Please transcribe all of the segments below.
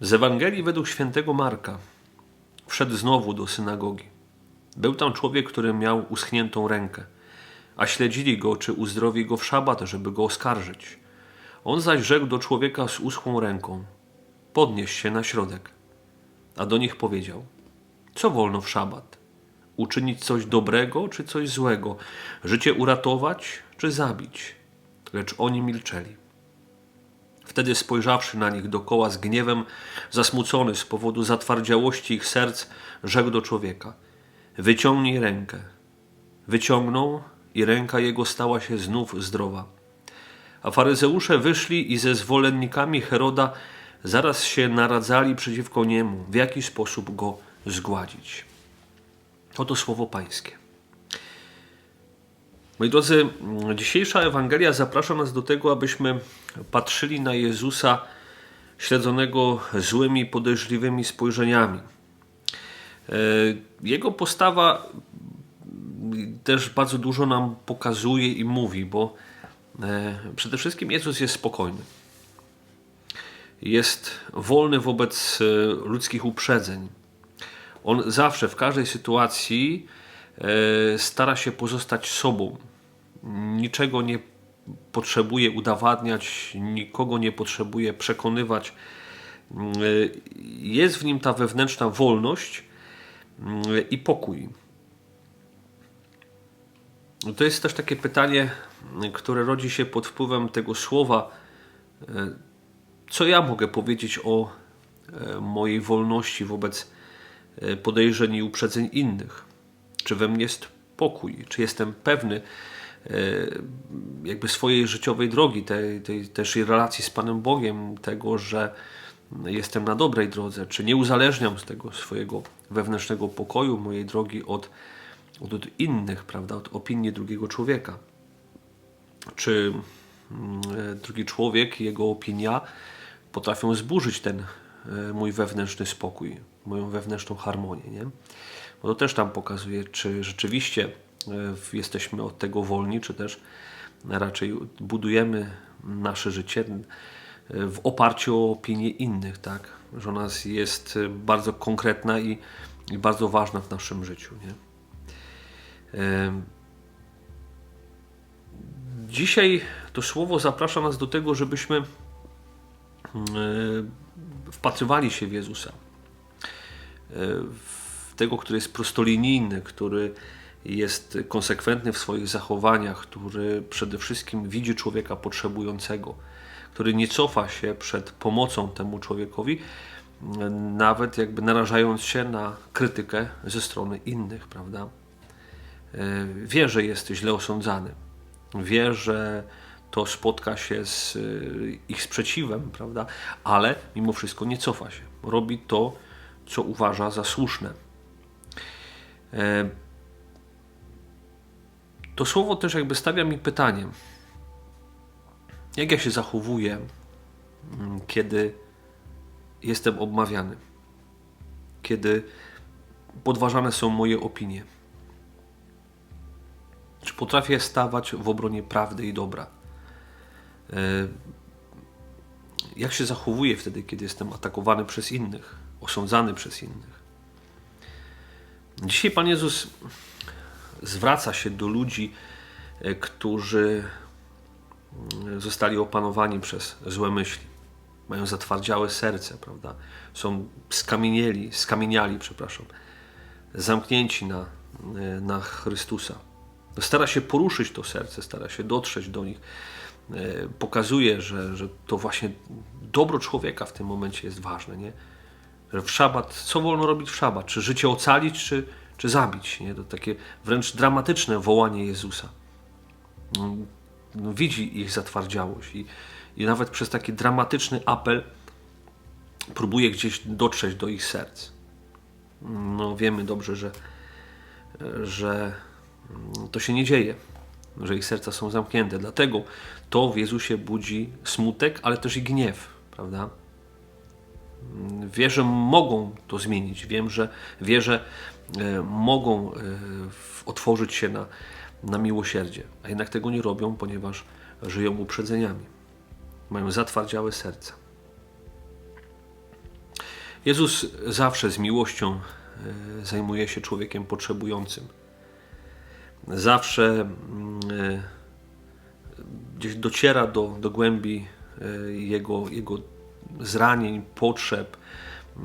Z Ewangelii według świętego Marka wszedł znowu do synagogi. Był tam człowiek, który miał uschniętą rękę, a śledzili go, czy uzdrowi go w szabat, żeby go oskarżyć. On zaś rzekł do człowieka z uschłą ręką: Podnieś się na środek. A do nich powiedział: Co wolno w szabat? Uczynić coś dobrego czy coś złego? Życie uratować czy zabić? Lecz oni milczeli. Wtedy spojrzawszy na nich dokoła z gniewem, zasmucony z powodu zatwardziałości ich serc, rzekł do człowieka: Wyciągnij rękę. Wyciągnął i ręka jego stała się znów zdrowa. A faryzeusze wyszli i ze zwolennikami Heroda zaraz się naradzali przeciwko niemu, w jaki sposób go zgładzić. Oto słowo Pańskie. Moi drodzy, dzisiejsza Ewangelia zaprasza nas do tego, abyśmy patrzyli na Jezusa śledzonego złymi, podejrzliwymi spojrzeniami. E, Jego postawa też bardzo dużo nam pokazuje i mówi, bo e, przede wszystkim Jezus jest spokojny. Jest wolny wobec e, ludzkich uprzedzeń. On zawsze, w każdej sytuacji stara się pozostać sobą niczego nie potrzebuje udowadniać, nikogo nie potrzebuje przekonywać. Jest w nim ta wewnętrzna wolność i pokój. To jest też takie pytanie, które rodzi się pod wpływem tego słowa. Co ja mogę powiedzieć o mojej wolności wobec podejrzeń i uprzedzeń innych? Czy we mnie jest pokój? Czy jestem pewny, E, jakby swojej życiowej drogi, tej, tej też i relacji z Panem Bogiem, tego, że jestem na dobrej drodze, czy nie uzależniam z tego swojego wewnętrznego pokoju, mojej drogi od, od innych, prawda, od opinii drugiego człowieka. Czy mm, e, drugi człowiek, jego opinia potrafią zburzyć ten e, mój wewnętrzny spokój, moją wewnętrzną harmonię, nie? Bo to też tam pokazuje, czy rzeczywiście E, jesteśmy od tego wolni, czy też raczej budujemy nasze życie e, w oparciu o opinie innych, tak? Że ona jest bardzo konkretna i, bardzo ważna w naszym życiu. Nie? E, dzisiaj to słowo zaprasza nas do tego, żebyśmy wpatrywali się w Jezusa. W tego, który jest prostolinijny, który jest konsekwentny w swoich zachowaniach, który przede wszystkim widzi człowieka potrzebującego, który nie cofa się przed pomocą temu człowiekowi, nawet jakby narażając się na krytykę ze strony innych, prawda? E, wie, że jest źle osądzany. Wie, że to spotka się z e, ich sprzeciwem, prawda? Ale mimo wszystko nie cofa się. Robi to, co uważa za słuszne. To słowo też jakby stawia mi pytanie, jak ja się zachowuję, mm, kiedy jestem obmawiany, kiedy podważane są moje opinie. Czy potrafię stawać w obronie prawdy i dobra? E, jak się zachowuję wtedy, kiedy jestem atakowany przez innych, osądzany przez innych? Dzisiaj Pan Jezus zwraca się do ludzi, e, którzy mm, zostali opanowani przez złe myśli. Mają zatwardziałe serce, prawda? Są skamienieli, skamieniali, przepraszam, zamknięci na, e, na Chrystusa. Stara się poruszyć to serce, stara się dotrzeć do nich. E, pokazuje, że, że to właśnie dobro człowieka w tym momencie jest ważne, nie? Że w szabat, co wolno robić w szabat? Czy życie ocalić, czy, czy zabić. Nie? To takie wręcz dramatyczne wołanie Jezusa. No, no, widzi ich zatwardziałość i, i nawet przez taki dramatyczny apel próbuje gdzieś dotrzeć do ich serc. No, wiemy dobrze, że, że to się nie dzieje, że ich serca są zamknięte. Dlatego to w Jezusie budzi smutek, ale też i gniew, prawda? Wie, że mogą to zmienić. Wiem, że wie, że E, mogą e, otworzyć się na, na miłosierdzie, a jednak tego nie robią, ponieważ żyją uprzedzeniami. Mają zatwardziałe serca. Jezus zawsze z miłością e, zajmuje się człowiekiem potrzebującym. Zawsze mm, gdzieś dociera do, do głębi jego, jego zranień, potrzeb, e,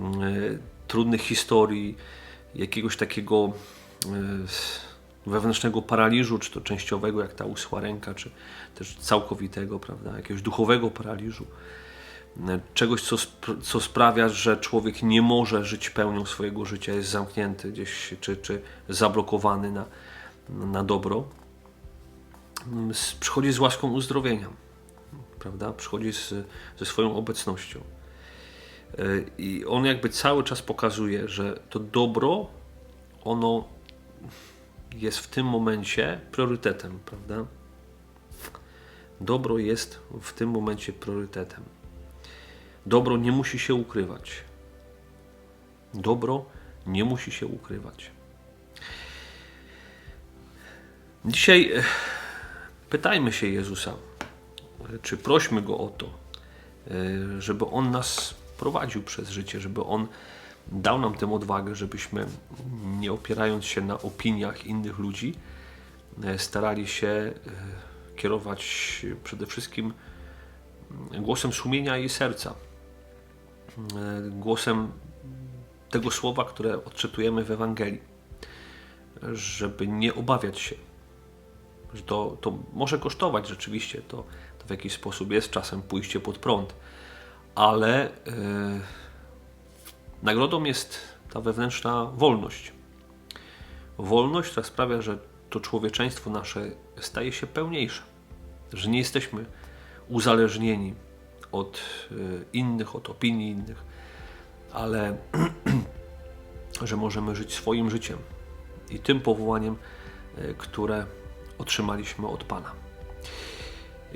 trudnych historii, jakiegoś takiego e, wewnętrznego paraliżu, czy to częściowego, jak ta uschła ręka, czy też całkowitego, prawda, jakiegoś duchowego paraliżu. E, Czegoś, co, sp- co sprawia, że człowiek nie może żyć pełnią swojego życia, jest zamknięty gdzieś, czy, czy zablokowany na, na dobro. Mm, Przychodzi z łaską uzdrowienia, prawda? Przychodzi z, ze swoją obecnością. E, I on jakby cały czas pokazuje, że to dobro, ono jest w tym momencie priorytetem, prawda? Dobro jest w tym momencie priorytetem. Dobro nie musi się ukrywać. Dobro nie musi się ukrywać. Dzisiaj e, pytajmy się Jezusa, czy prośmy Go o to, e, żeby On nas prowadził przez życie, żeby On dał nam tę odwagę, żebyśmy nie opierając się na opiniach innych ludzi, e, starali się e, kierować przede wszystkim głosem sumienia i serca, głosem tego słowa, które odczytujemy w Ewangelii, żeby nie obawiać się, to, to może kosztować rzeczywiście, to w jakiś sposób jest czasem pójście pod prąd, ale e, nagrodą jest ta wewnętrzna wolność. Wolność, która sprawia, że to człowieczeństwo nasze staje się pełniejsze, że nie jesteśmy uzależnieni od e, innych, od opinii innych, ale że możemy żyć swoim życiem i tym powołaniem, e, które otrzymaliśmy od Pana.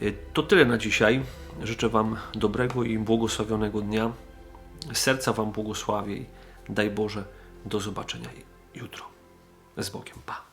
E, To tyle na dzisiaj. Życzę Wam dobrego i błogosławionego dnia. Serca Wam błogosławię daj Boże do zobaczenia jutro. Z Bogiem. Pa.